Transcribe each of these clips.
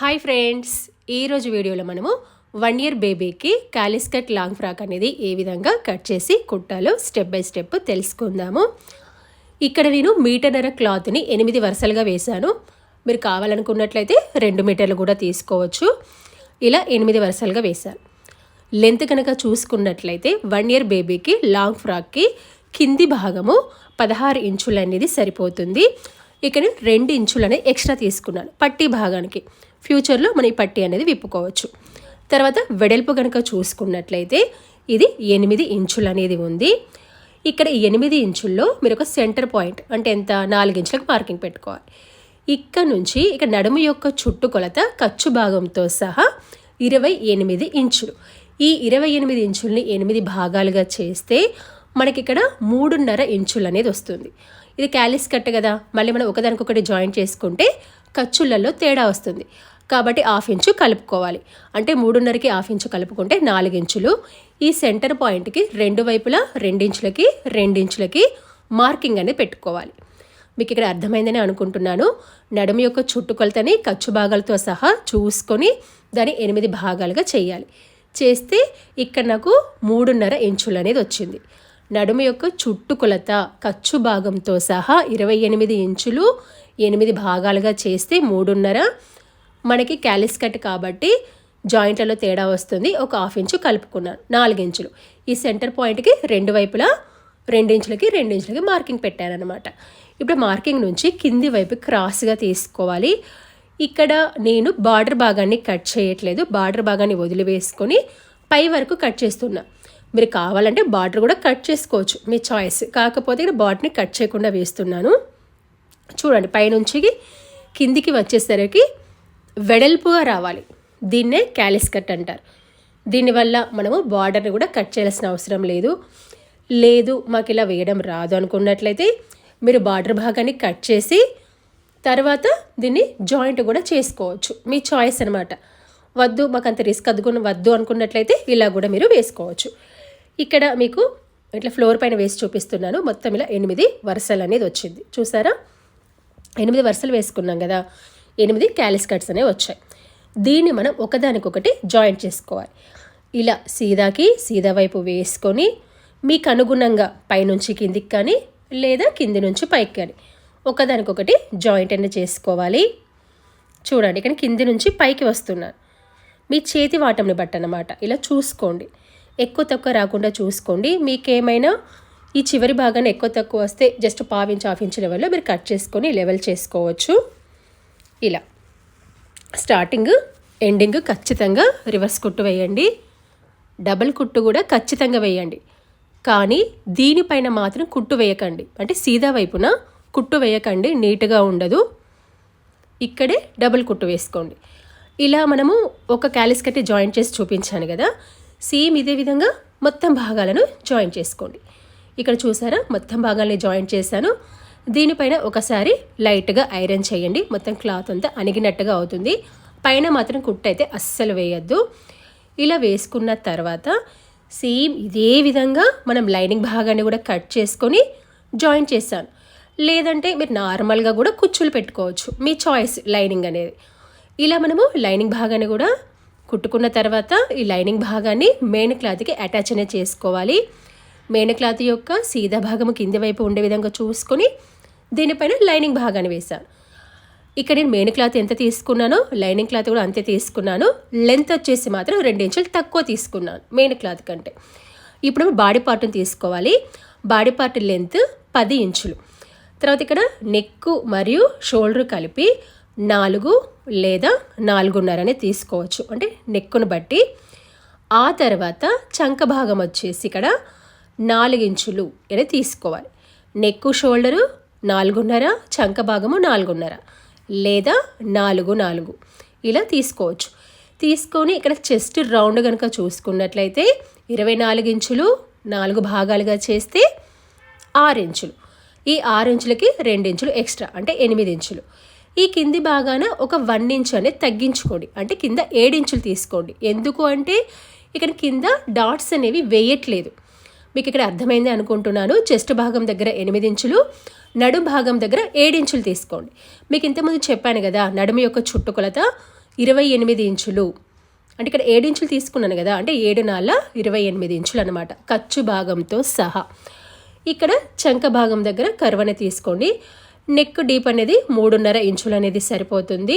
Hi friends ఈరోజు వీడియోలో మనము వన్ ఇయర్ బేబీకి క్యాలిస్ కట్ లాంగ్ ఫ్రాక్ అనేది ఏ విధంగా కట్ చేసి కుట్టాలో స్టెప్ బై స్టెప్ తెలుసుకుందాము. ఇక్కడ నేను మీటర్నర క్లాత్ని ఎనిమిది వరుసలుగా వేశాను. మీరు కావాలనుకున్నట్లయితే రెండు మీటర్లు కూడా తీసుకోవచ్చు. ఇలా ఎనిమిది వరుసలుగా వేశాను. లెంత్ కనుక చూసుకున్నట్లయితే వన్ ఇయర్ బేబీకి లాంగ్ ఫ్రాక్కి కింది భాగము పదహారు ఇంచులు అనేది సరిపోతుంది. ఇక్కడ రెండు ఇంచులు అనేది ఎక్స్ట్రా తీసుకున్నాను. పట్టి భాగానికి. ఫ్యూచర్లో మనం ఈ పట్టీ అనేది విప్పుకోవచ్చు. తర్వాత వెడల్పు కనుక చూసుకున్నట్లయితే ఇది ఎనిమిది ఇంచులు అనేది ఉంది. ఇక్కడ ఎనిమిది ఇంచుల్లో మీరు ఒక సెంటర్ పాయింట్ అంటే ఎంత? నాలుగు ఇంచులకు మార్కింగ్ పెట్టుకోవాలి. ఇక్కడ నుంచి ఇక నడుము యొక్క చుట్టుకొలత ఖర్చు భాగంతో సహా ఇరవై ఎనిమిది ఇంచులు. ఈ ఇరవై ఎనిమిది ఇంచుల్ని ఎనిమిది భాగాలుగా చేస్తే మనకి ఇక్కడ మూడున్నర ఇంచులు అనేది వస్తుంది. ఇది క్యాలిస్ కట్ కదా? మళ్ళీ మనం ఒకదానికొకటి జాయింట్ చేసుకుంటే ఖర్చులలో తేడా వస్తుంది. కాబట్టి హాఫ్ ఇంచు కలుపుకోవాలి. అంటే మూడున్నరకి హాఫ్ ఇంచు కలుపుకుంటే నాలుగించులు ఈ సెంటర్ పాయింట్కి రెండు వైపులా రెండించులకి రెండించులకి మార్కింగ్ అనేది పెట్టుకోవాలి. మీకు ఇక్కడ అర్థమైందని అనుకుంటున్నాను. నడుము యొక్క చుట్టుకొలతని ఖర్చు భాగాలతో సహా చూసుకొని దాన్ని ఎనిమిది భాగాలుగా చేయాలి. చేస్తే ఇక్కడ నాకు మూడున్నర ఇంచులు అనేది వచ్చింది. నడుము యొక్క చుట్టుకొలత ఖర్చు భాగంతో సహా ఇరవై ఎనిమిది ఇంచులు ఎనిమిది భాగాలుగా చేస్తే మూడున్నర. మనకి క్యాలిస్ కట్ కాబట్టి జాయింట్లలో తేడా వస్తుంది. ఒక హాఫ్ ఇంచు కలుపుకున్నాను. నాలుగు ఇంచులు. ఈ సెంటర్ పాయింట్కి రెండు వైపులా రెండించులకి రెండించులకి మార్కింగ్ పెట్టానమాట ఇప్పుడు మార్కింగ్ నుంచి కింది వైపు క్రాస్గా తీసుకోవాలి. ఇక్కడ నేను బార్డర్ భాగాన్ని కట్ చేయట్లేదు. బార్డర్ భాగాన్ని వదిలివేసుకొని పై వరకు కట్ చేస్తున్నా. మీరు కావాలంటే బార్డర్ కూడా కట్ చేసుకోవచ్చు. మీ చాయిస్. కాకపోతే ఇక్కడ బార్డర్ని కట్ చేయకుండా వేస్తున్నాను. చూడండి పైనుంచి కిందికి వచ్చేసరికి వెడల్పుగా రావాలి. దీన్నే క్యాలిస్ కట్ అంటారు. దీనివల్ల మనము బార్డర్ని కూడా కట్ చేయాల్సిన అవసరం లేదు. లేదు మాకు ఇలా వేయడం రాదు అనుకున్నట్లయితే మీరు బార్డర్ భాగాన్ని కట్ చేసి తర్వాత దీన్ని జాయింట్ కూడా చేసుకోవచ్చు. మీ చాయిస్ అనమాట వద్దు మాకు అంత రిస్క్ అదుకుని వద్దు అనుకున్నట్లయితే ఇలా కూడా మీరు వేసుకోవచ్చు. ఇక్కడ మీకు ఇట్లా ఫ్లోర్ పైన వేసి చూపిస్తున్నాను. మొత్తం ఇలా ఎనిమిది వరుసలు అనేది వచ్చింది. చూసారా? ఎనిమిది వరుసలు వేసుకున్నాం కదా. ఎనిమిది క్యాలిస్ కట్స్ అనేవి వచ్చాయి. దీన్ని మనం ఒకదానికొకటి జాయింట్ చేసుకోవాలి. ఇలా సీదాకి సీదా వైపు వేసుకొని మీకు అనుగుణంగా పైనుంచి కిందికి కానీ లేదా కింది నుంచి పైకి కానీ ఒకదానికొకటి జాయింట్ అనేది చేసుకోవాలి. చూడండి ఇక్కడ కింది నుంచి పైకి వస్తున్నాను మీ చేతి వాటంని బట్టి అన్నమాట ఇలా చూసుకోండి. ఎక్కువ తక్కువ రాకుండా చూసుకోండి. మీకేమైనా ఈ చివరి భాగాన్ని ఎక్కువ తక్కువ వస్తే జస్ట్ పావించి హాఫ్ ఇంచ్ లెవెల్లో మీరు కట్ చేసుకొని లెవెల్ చేసుకోవచ్చు. ఇలా. స్టార్టింగ్ ఎండింగ్ ఖచ్చితంగా రివర్స్ కుట్టు వేయండి. డబల్ కుట్టు కూడా ఖచ్చితంగా వేయండి. కానీ దీనిపైన మాత్రం కుట్టు వేయకండి. అంటే సీదా వైపున కుట్టు వేయకండి నీట్గా ఉండదు. ఇక్కడే డబుల్ కుట్టు వేసుకోండి. ఇలా మనము ఒక క్యాలిస్ కట్టి జాయింట్ చేసి చూపించాను కదా. సేమ్ ఇదే విధంగా మొత్తం భాగాలను జాయిన్ చేసుకోండి. ఇక్కడ చూసారా? మొత్తం భాగాల్ని జాయిన్ చేశాను. దీనిపైన ఒకసారి లైట్గా ఐరన్ చేయండి. మొత్తం క్లాత్ అంతా అణిగినట్టుగా అవుతుంది. పైన మాత్రం కుట్టు అయితే అస్సలు వేయద్దు. ఇలా వేసుకున్న తర్వాత సేమ్ ఇదే విధంగా మనం లైనింగ్ భాగాన్ని కూడా కట్ చేసుకొని జాయిన్ చేశాను. లేదంటే మీరు నార్మల్గా కూడా కుచ్చులు పెట్టుకోవచ్చు. మీ చాయిస్ లైనింగ్ అనేది. ఇలా మనము లైనింగ్ భాగాన్ని కూడా కుట్టుకున్న తర్వాత ఈ లైనింగ్ భాగాన్ని మెయిన్ క్లాత్కి అటాచ్ అనేది చేసుకోవాలి. మెయిన్ క్లాత్ యొక్క సీదా భాగము కింది వైపు ఉండే విధంగా చూసుకొని దీనిపైన లైనింగ్ భాగాన్ని వేశాను ఇక్కడ నేను మెయిన్ క్లాత్ ఎంత తీసుకున్నానో లైనింగ్ క్లాత్ కూడా అంతే తీసుకున్నాను. లెంత్ వచ్చేసి మాత్రం రెండు ఇంచులు తక్కువ తీసుకున్నాను మెయిన్ క్లాత్ కంటే. ఇప్పుడు బాడీ పార్ట్ని తీసుకోవాలి. బాడీ పార్ట్ లెంత్ పది ఇంచులు. తర్వాత ఇక్కడ నెక్ మరియు షోల్డర్ కలిపి నాలుగు లేదా నాలుగున్నర అనేది తీసుకోవచ్చు. అంటే నెక్కును బట్టి. ఆ తర్వాత చంక భాగం వచ్చేసి ఇక్కడ నాలుగు ఇంచులు తీసుకోవాలి. నెక్కు షోల్డరు నాలుగున్నర చంక భాగము నాలుగున్నర లేదా నాలుగు నాలుగు. ఇలా తీసుకోవచ్చు. తీసుకొని ఇక్కడ చెస్ట్ రౌండ్ కనుక చూసుకున్నట్లయితే ఇరవై నాలుగు ఇంచులు నాలుగు భాగాలుగా చేస్తే ఆరు ఇంచులు ఈ ఆరు ఇంచులకి రెండు ఇంచులు ఎక్స్ట్రా అంటే ఎనిమిది ఇంచులు ఈ కింది భాగాన ఒక వన్ ఇంచ్ అనేది తగ్గించుకోండి. అంటే కింద ఏడించులు తీసుకోండి. ఎందుకు అంటే ఇక్కడ కింద డాట్స్ అనేవి వేయట్లేదు. మీకు ఇక్కడ అర్థమైంది అనుకుంటున్నాను. చెస్ట్ భాగం దగ్గర ఎనిమిది ఇంచులు నడుం భాగం దగ్గర ఏడించులు తీసుకోండి. మీకు ఇంతకుముందు చెప్పాను కదా నడుము యొక్క చుట్టుకొలత ఇరవై ఎనిమిది ఇంచులు. అంటే ఇక్కడ ఏడించులు తీసుకున్నాను కదా అంటే ఏడు నాళ్ళ ఇరవై ఎనిమిది ఇంచులు అనమాట ఖర్చు భాగంతో సహా. ఇక్కడ చంక భాగం దగ్గర కర్వనే తీసుకోండి. నెక్ డీప్ అనేది మూడున్నర ఇంచులు అనేది సరిపోతుంది.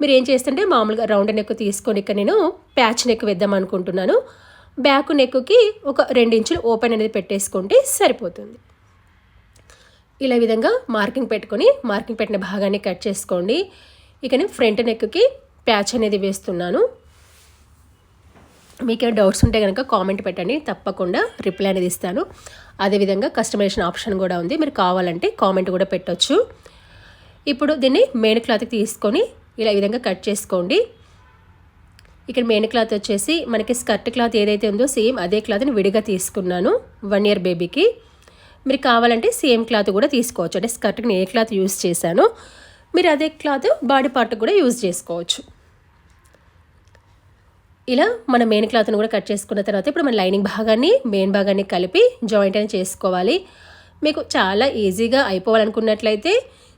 మీరు ఏం చేస్తుంటే మామూలుగా రౌండ్ నెక్ తీసుకొని ఇక్కడ నేను ప్యాచ్ నెక్ వేద్దాం అనుకుంటున్నాను. బ్యాక్ నెక్కి ఒక రెండు ఇంచులు ఓపెన్ అనేది పెట్టేసుకుంటే సరిపోతుంది. ఇలా విధంగా మార్కింగ్ పెట్టుకొని మార్కింగ్ పెట్టిన భాగాన్ని కట్ చేసుకోండి. ఇక నేను ఫ్రంట్ నెక్కి ప్యాచ్ అనేది వేస్తున్నాను. మీకు ఏమైనా డౌట్స్ ఉంటే కనుక కామెంట్ పెట్టండి. తప్పకుండా రిప్లై అనేది ఇస్తాను. అదేవిధంగా కస్టమైజేషన్ ఆప్షన్ కూడా ఉంది. మీరు కావాలంటే కామెంట్ కూడా పెట్టవచ్చు ఇప్పుడు దీన్ని మెయిన్ క్లాత్కి తీసుకొని ఇలా ఈ విధంగా కట్ చేసుకోండి. ఇక్కడ మెయిన్ క్లాత్ వచ్చేసి మనకి స్కర్ట్ క్లాత్ ఏదైతే ఉందో సేమ్ అదే క్లాత్ని విడిగా తీసుకున్నాను వన్ ఇయర్ బేబీకి. మీరు కావాలంటే సేమ్ క్లాత్ కూడా తీసుకోవచ్చు. అంటే స్కర్ట్కి నేను ఏ క్లాత్ యూస్ చేశాను మీరు అదే క్లాత్ బాడీ పార్ట్ కూడా యూజ్ చేసుకోవచ్చు. ఇలా మన మెయిన్ క్లాత్ని కూడా కట్ చేసుకున్న తర్వాత ఇప్పుడు మన లైనింగ్ భాగాన్ని మెయిన్ భాగాన్ని కలిపి జాయింట్ అని చేసుకోవాలి. మీకు చాలా ఈజీగా అయిపోవాలనుకున్నట్లయితే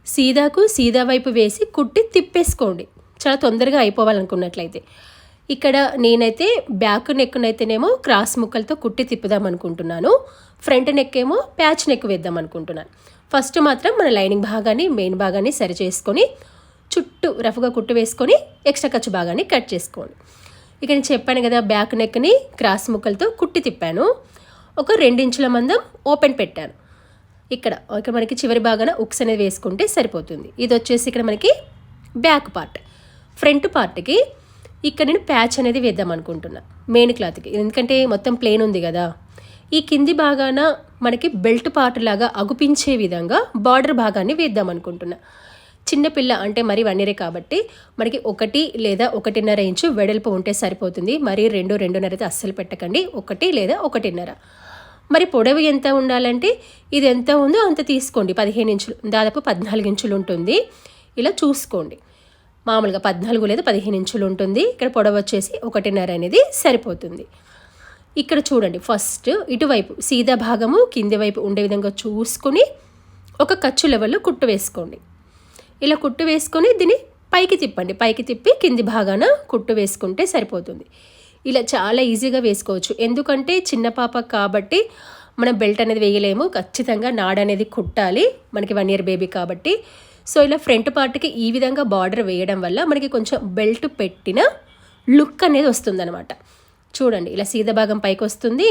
సీదాకు సీదా వైపు వేసి కుట్టి తిప్పేసుకోండి. చాలా తొందరగా అయిపోవాలనుకున్నట్లయితే. ఇక్కడ నేనైతే బ్యాక్ నెక్నైతేనేమో క్రాస్ ముక్కలతో కుట్టి తిప్పుదాం అనుకుంటున్నాను ఫ్రంట్ నెక్ ఏమో ప్యాచ్ నెక్ వేద్దాం అనుకుంటున్నాను ఫస్ట్ మాత్రం మన లైనింగ్ భాగాన్ని మెయిన్ భాగాన్ని సరి చేసుకొని చుట్టూ రఫ్గా కుట్టు వేసుకొని ఎక్స్ట్రా ఖర్చు భాగాన్ని కట్ చేసుకోండి. ఇక నేను చెప్పాను కదా బ్యాక్ నెక్ని క్రాస్ ముక్కలతో కుట్టి తిప్పాను. ఒక రెండించుల మందం ఓపెన్ పెట్టాను. ఇక్కడ ఇక్కడ మనకి చివరి భాగాన ఉక్స్ అనేది వేసుకుంటే సరిపోతుంది. ఇది వచ్చేసి ఇక్కడ మనకి బ్యాక్ పార్ట్. ఫ్రంట్ పార్ట్కి ఇక్కడ నేను ప్యాచ్ అనేది వేద్దాం అనుకుంటున్నా మెయిన్ క్లాత్కి. ఎందుకంటే మొత్తం ప్లేన్ ఉంది కదా. ఈ కింది భాగాన మనకి బెల్ట్ పార్ట్ లాగా అగుపించే విధంగా బార్డర్ భాగాన్ని వేద్దాం అనుకుంటున్నా. చిన్నపిల్ల అంటే మరి వన్ కాబట్టి మనకి ఒకటి లేదా ఒకటిన్నర ఇంచు వెడల్పు ఉంటే సరిపోతుంది. మరి రెండు రెండున్నర అయితే అస్సలు పెట్టకండి. ఒకటి లేదా ఒకటిన్నర. మరి పొడవు ఎంత ఉండాలంటే ఇది ఎంత ఉందో అంత తీసుకోండి. పదిహేను ఇంచులు దాదాపు పద్నాలుగు ఇంచులు ఉంటుంది. ఇలా చూసుకోండి. మామూలుగా పద్నాలుగు లేదా పదిహేను ఇంచులు ఉంటుంది. ఇక్కడ పొడవు వచ్చేసి ఒకటిన్నర అనేది సరిపోతుంది. ఇక్కడ చూడండి ఫస్ట్ ఇటువైపు సీదా భాగము కింది వైపు ఉండే విధంగా చూసుకుని ఒక ఖర్చు లెవెల్లో కుట్టు వేసుకోండి. ఇలా కుట్టు వేసుకొని దీన్ని పైకి తిప్పండి. పైకి తిప్పి కింది భాగాన కుట్టు వేసుకుంటే సరిపోతుంది. ఇలా చాలా ఈజీగా వేసుకోవచ్చు. ఎందుకంటే చిన్న పాప కాబట్టి మనం బెల్ట్ అనేది వేయలేము. ఖచ్చితంగా నాడ అనేది కుట్టాలి. మనకి వన్ ఇయర్ బేబీ కాబట్టి. సో ఇలా ఫ్రంట్ పార్ట్కి ఈ విధంగా బార్డర్ వేయడం వల్ల మనకి కొంచెం బెల్ట్ పెట్టిన లుక్ అనేది వస్తుందనమాట చూడండి ఇలా సీద భాగం పైకి వస్తుంది.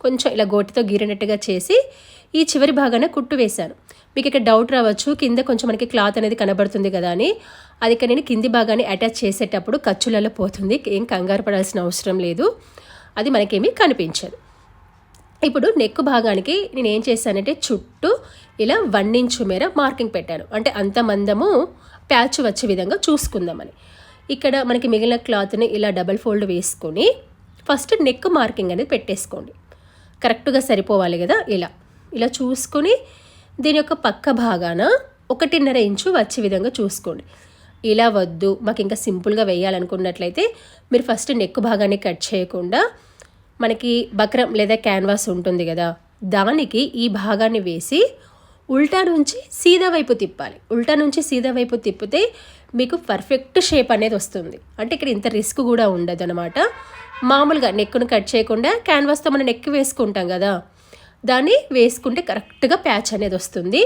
కొంచెం ఇలా గోటితో గీరినట్టుగా చేసి ఈ చివరి భాగాన కుట్టు వేశాను. మీకు ఇక్కడ డౌట్ రావచ్చు కింద కొంచెం మనకి క్లాత్ అనేది కనబడుతుంది కదా అని. అది ఇక్కడ నేను కింది భాగాన్ని అటాచ్ చేసేటప్పుడు ఖర్చులలో పోతుంది ఏం కంగారు పడాల్సిన అవసరం లేదు. అది మనకేమీ కనిపించదు. ఇప్పుడు నెక్ భాగానికి నేను ఏం చేశానంటే చుట్టూ ఇలా వన్ ఇంచు మేర మార్కింగ్ పెట్టాను. అంటే అంత మందము ప్యాచ్ వచ్చే విధంగా చూసుకుందామని. ఇక్కడ మనకి మిగిలిన క్లాత్ని ఇలా డబల్ ఫోల్డ్ వేసుకొని ఫస్ట్ నెక్ మార్కింగ్ అనేది పెట్టేసుకోండి. కరెక్ట్గా సరిపోవాలి కదా ఇలా. ఇలా చూసుకొని దీని యొక్క పక్క భాగాన ఒకటిన్నర ఇంచు వచ్చే విధంగా చూసుకోండి. ఇలా వద్దు మాకు ఇంకా సింపుల్గా వేయాలనుకున్నట్లయితే మీరు ఫస్ట్ నెక్ భాగాన్ని కట్ చేయకుండా మనకి బక్రం లేదా క్యాన్వాస్ ఉంటుంది కదా దానికి ఈ భాగాన్ని వేసి ఉల్టా నుంచి సీదా వైపు తిప్పాలి. ఉల్టా నుంచి సీదా వైపు తిప్పితే మీకు పర్ఫెక్ట్ షేప్ అనేది వస్తుంది. అంటే ఇక్కడ ఇంత రిస్క్ కూడా ఉండదు అనమాట మామూలుగా నెక్కును కట్ చేయకుండా క్యాన్వాస్తో మనం నెక్ వేసుకుంటాం కదా దాన్ని వేసుకుంటే కరెక్ట్గా ప్యాచ్ అనేది వస్తుంది.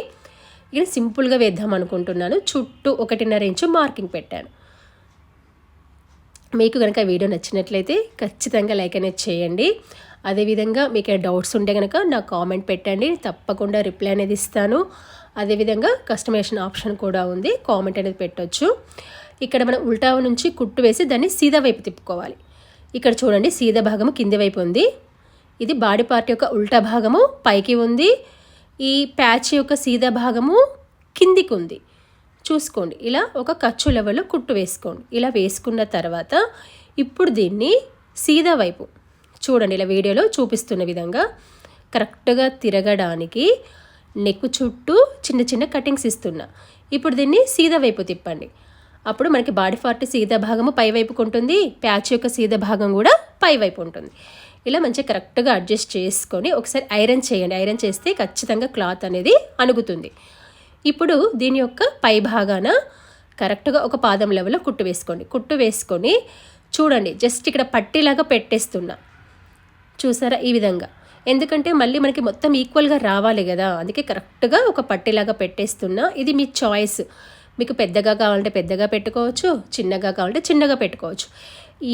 ఇది సింపుల్గా వేద్దాం అనుకుంటున్నాను. చుట్టూ ఒకటిన్నర ఇంచు మార్కింగ్ పెట్టాను. మీకు కనుక వీడియో నచ్చినట్లయితే ఖచ్చితంగా లైక్ అనేది చేయండి. అదేవిధంగా మీకు డౌట్స్ ఉంటే కనుక నాకు కామెంట్ పెట్టండి. తప్పకుండా రిప్లై అనేది ఇస్తాను. అదేవిధంగా కస్టమైజేషన్ ఆప్షన్ కూడా ఉంది. కామెంట్ అనేది పెట్టవచ్చు ఇక్కడ మనం ఉల్టా నుంచి కుట్టు వేసి దాన్ని సీదా వైపు తిప్పుకోవాలి. ఇక్కడ చూడండి సీదా భాగము కింది వైపు ఉంది. ఇది బాడీ పార్ట్ యొక్క ఉల్టా భాగము పైకి ఉంది. ఈ ప్యాచ్ యొక్క సీదా భాగము కిందికి ఉంది. చూసుకోండి ఇలా ఒక ఖర్చు లెవెల్లో కుట్టు వేసుకోండి. ఇలా వేసుకున్న తర్వాత ఇప్పుడు దీన్ని సీదా వైపు చూడండి ఇలా వీడియోలో చూపిస్తున్న విధంగా కరెక్ట్గా తిరగడానికి నెక్ చుట్టూ చిన్న చిన్న కటింగ్స్ ఇస్తున్నా. ఇప్పుడు దీన్ని సీదా వైపు తిప్పండి. అప్పుడు మనకి బాడీ పార్ట్ సీదా భాగము పైవైపుకు ఉంటుంది ప్యాచ్ యొక్క సీదా భాగం కూడా పై వైపు ఉంటుంది. ఇలా మంచిగా కరెక్ట్గా అడ్జస్ట్ చేసుకొని ఒకసారి ఐరన్ చేయండి. ఐరన్ చేస్తే ఖచ్చితంగా క్లాత్ అనేది అణుగుతుంది. ఇప్పుడు దీని యొక్క పై భాగాన కరెక్ట్గా ఒక పాదం లెవెల్లో కుట్టు వేసుకోండి. కుట్టు వేసుకొని చూడండి జస్ట్ ఇక్కడ పట్టీలాగా పెట్టేస్తున్నా. చూసారా ఈ విధంగా? ఎందుకంటే మళ్ళీ మనకి మొత్తం ఈక్వల్గా రావాలి కదా. అందుకే కరెక్ట్గా ఒక పట్టీలాగా పెట్టేస్తున్నా. ఇది మీ చాయిస్ మీకు పెద్దగా కావాలంటే పెద్దగా పెట్టుకోవచ్చు చిన్నగా కావాలంటే చిన్నగా పెట్టుకోవచ్చు.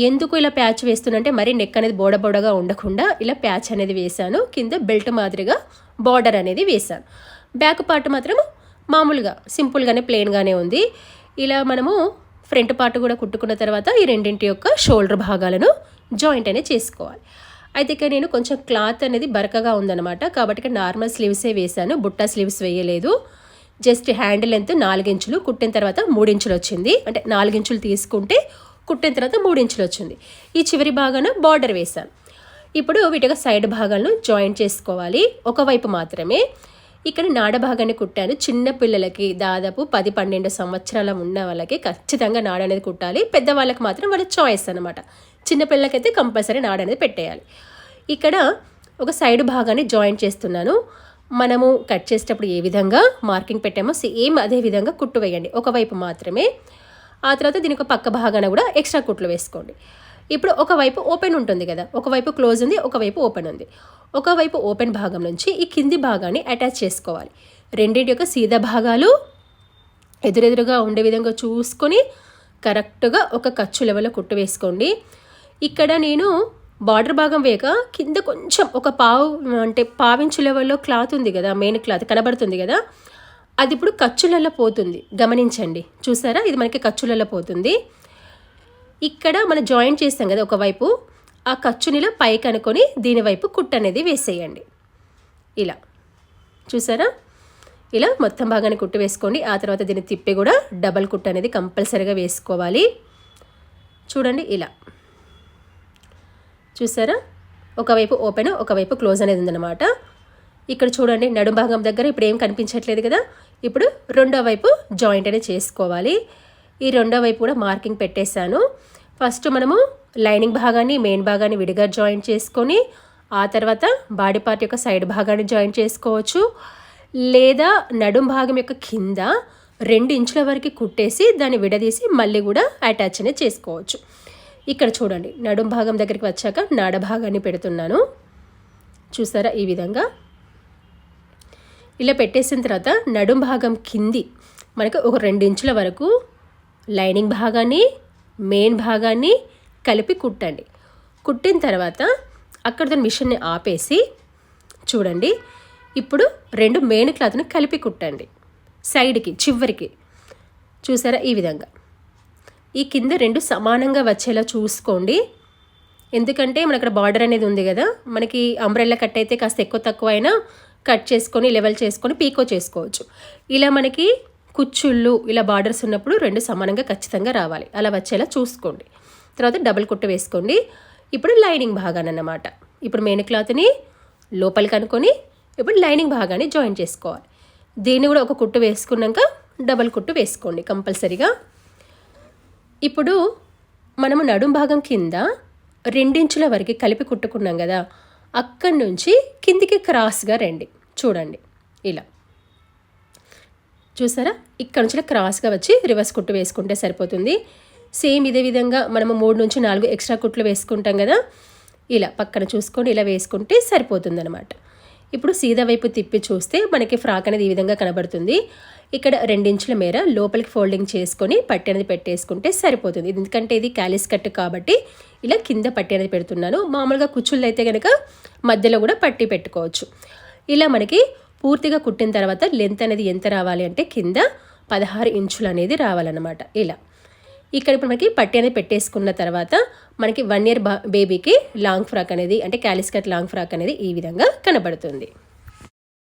ఎందుకు ఇలా ప్యాచ్ వేస్తున్నంటే మరీ నెక్ అనేది బోడబోడగా ఉండకుండా ఇలా ప్యాచ్ అనేది వేశాను. కింద బెల్ట్ మాదిరిగా బార్డర్ అనేది వేశాను. బ్యాక్ పార్ట్ మాత్రం మామూలుగా సింపుల్గానే ప్లెయిన్గానే ఉంది. ఇలా మనము ఫ్రంట్ పార్ట్ కూడా కుట్టుకున్న తర్వాత ఈ రెండింటి యొక్క షోల్డర్ భాగాలను జాయింట్ అనేది చేసుకోవాలి. అయితే ఇక నేను కొంచెం క్లాత్ అనేది బరకగా ఉందన్నమాట. కాబట్టి నార్మల్ స్లీవ్సే వేశాను. బుట్ట స్లీవ్స్ వేయలేదు. జస్ట్ హ్యాండ్ లెంత్ నాలుగించులు కుట్టిన తర్వాత మూడించులు వచ్చింది. అంటే నాలుగించులు తీసుకుంటే కుట్టిన తర్వాత మూడించులు వచ్చింది. ఈ చివరి భాగాన బార్డర్ వేశాను ఇప్పుడు వీటిగా సైడ్ భాగాలను జాయింట్ చేసుకోవాలి. ఒకవైపు మాత్రమే ఇక్కడ నాడ భాగాన్ని కుట్టాను. చిన్న పిల్లలకి దాదాపు పది పన్నెండు సంవత్సరాల ఉన్న వాళ్ళకి ఖచ్చితంగా నాడ అనేది కుట్టాలి. పెద్దవాళ్ళకి మాత్రం వాళ్ళ చాయిస్ అనమాట చిన్నపిల్లలకైతే కంపల్సరీ నాడ అనేది పెట్టేయాలి. ఇక్కడ ఒక సైడ్ భాగాన్ని జాయింట్ చేస్తున్నాను. మనము కట్ చేసేటప్పుడు ఏ విధంగా మార్కింగ్ పెట్టామో సేమ్ అదే విధంగా కుట్టు వేయండి. ఒకవైపు మాత్రమే ఆ తర్వాత దీని ఒక పక్క భాగాన కూడా ఎక్స్ట్రా కుట్లు వేసుకోండి. ఇప్పుడు ఒకవైపు ఓపెన్ ఉంటుంది కదా ఒకవైపు క్లోజ్ ఉంది ఒకవైపు ఓపెన్ ఉంది. ఒకవైపు ఓపెన్ భాగం నుంచి ఈ కింది భాగాన్ని అటాచ్ చేసుకోవాలి. రెండింటి యొక్క సీదా భాగాలు ఎదురెదురుగా ఉండే విధంగా చూసుకొని కరెక్ట్గా ఒక ఖర్చు లెవెల్లో కుట్టు వేసుకోండి. ఇక్కడ నేను బార్డర్ భాగం వేయక కింద కొంచెం ఒక పావు అంటే పావించు లెవెల్లో క్లాత్ ఉంది కదా మెయిన్ క్లాత్ కనబడుతుంది కదా అది ఇప్పుడు ఖర్చులలో పోతుంది. గమనించండి. చూసారా? ఇది మనకి ఖర్చులలో పోతుంది. ఇక్కడ మనం జాయింట్ చేస్తాం కదా ఒకవైపు. ఆ ఖర్చునిలా పైకి అనుకొని దీనివైపు కుట్టు అనేది వేసేయండి. ఇలా. చూసారా? ఇలా మొత్తం భాగాన్ని కుట్టు వేసుకోండి. ఆ తర్వాత దీన్ని తిప్పి కూడా డబల్ కుట్టు అనేది కంపల్సరీగా వేసుకోవాలి. చూడండి ఇలా. చూసారా? ఒకవైపు ఓపెన్ ఒకవైపు క్లోజ్ అనేది ఉందన్నమాట. ఇక్కడ చూడండి నడుం భాగం దగ్గర ఇప్పుడు ఏం కనిపించట్లేదు కదా? ఇప్పుడు రెండో వైపు జాయింట్ అనేది చేసుకోవాలి. ఈ రెండో వైపు కూడా మార్కింగ్ పెట్టేశాను. ఫస్ట్ మనము లైనింగ్ భాగాన్ని మెయిన్ భాగాన్ని విడిగా జాయింట్ చేసుకొని ఆ తర్వాత బాడీ పార్ట్ యొక్క సైడ్ భాగాన్ని జాయింట్ చేసుకోవచ్చు. లేదా నడుం భాగం యొక్క కింద రెండు ఇంచుల వరకు కుట్టేసి దాన్ని విడదీసి మళ్ళీ కూడా అటాచ్ అనేది చేసుకోవచ్చు. ఇక్కడ చూడండి నడుం భాగం దగ్గరికి వచ్చాక నాడ భాగాన్ని పెడుతున్నాను. చూసారా ఈ విధంగా? ఇలా పెట్టేసిన తర్వాత నడుం భాగం కింది మనకు ఒక రెండు ఇంచుల వరకు లైనింగ్ భాగాన్ని మెయిన్ భాగాన్ని కలిపి కుట్టండి. కుట్టిన తర్వాత అక్కడ మిషన్ని ఆపేసి చూడండి. ఇప్పుడు రెండు మెయిన్ క్లాత్ని కలిపి కుట్టండి. సైడ్కి చివరికి. చూసారా ఈ విధంగా. ఈ కింద రెండు సమానంగా వచ్చేలా చూసుకోండి. ఎందుకంటే మన అక్కడ బార్డర్ అనేది ఉంది కదా. మనకి అంబ్రెల్లా కట్ అయితే కాస్త ఎక్కువ తక్కువ అయినా కట్ చేసుకొని లెవెల్ చేసుకొని పీకో చేసుకోవచ్చు. ఇలా మనకి కుచ్చుళ్ళు ఇలా బార్డర్స్ ఉన్నప్పుడు రెండు సమానంగా ఖచ్చితంగా రావాలి. అలా వచ్చేలా చూసుకోండి. తర్వాత డబుల్ కుట్టు వేసుకోండి. ఇప్పుడు లైనింగ్ భాగాన్ని అన్నమాట ఇప్పుడు మెయిన్ క్లాత్ని లోపలికి అనుకొని ఇప్పుడు లైనింగ్ భాగాన్ని జాయిన్ చేసుకోవాలి. దీన్ని కూడా ఒక కుట్టు వేసుకున్నాక డబల్ కుట్టు వేసుకోండి కంపల్సరీగా. ఇప్పుడు మనము నడుం భాగం కింద రెండించుల వరకు కలిపి కుట్టుకున్నాం కదా అక్కడి నుంచి కిందికి క్రాస్గా రండి. చూడండి. ఇలా. చూసారా? ఇక్కడ నుంచి క్రాస్గా వచ్చి రివర్స్ కుట్టు వేసుకుంటే సరిపోతుంది. సేమ్ ఇదే విధంగా మనము మూడు నుంచి నాలుగు ఎక్స్ట్రా కుట్లు వేసుకుంటాం కదా? ఇలా పక్కన చూసుకొని ఇలా వేసుకుంటే సరిపోతుంది అనమాట ఇప్పుడు సీదా వైపు తిప్పి చూస్తే మనకి ఫ్రాక్ అనేది ఈ విధంగా కనబడుతుంది. ఇక్కడ రెండించుల మేర లోపలికి ఫోల్డింగ్ చేసుకొని పట్టి అనేది పెట్టేసుకుంటే సరిపోతుంది. ఎందుకంటే ఇది క్యాలిస్ కట్ కాబట్టి ఇలా కింద పట్టి అనేది పెడుతున్నాను. మామూలుగా కుచ్చుళ్ళు అయితే కనుక మధ్యలో కూడా పట్టి పెట్టుకోవచ్చు. ఇలా మనకి పూర్తిగా కుట్టిన తర్వాత లెంత్ అనేది ఎంత రావాలి అంటే కింద పదహారు ఇంచులు అనేది రావాలన్నమాట. ఇలా. ఇక్కడ ఇప్పుడు మనకి పట్టి అనేది పెట్టేసుకున్న తర్వాత మనకి వన్ ఇయర్ బేబీకి లాంగ్ ఫ్రాక్ అనేది అంటే క్యాలిస్కట్ లాంగ్ ఫ్రాక్ అనేది ఈ విధంగా కనబడుతుంది.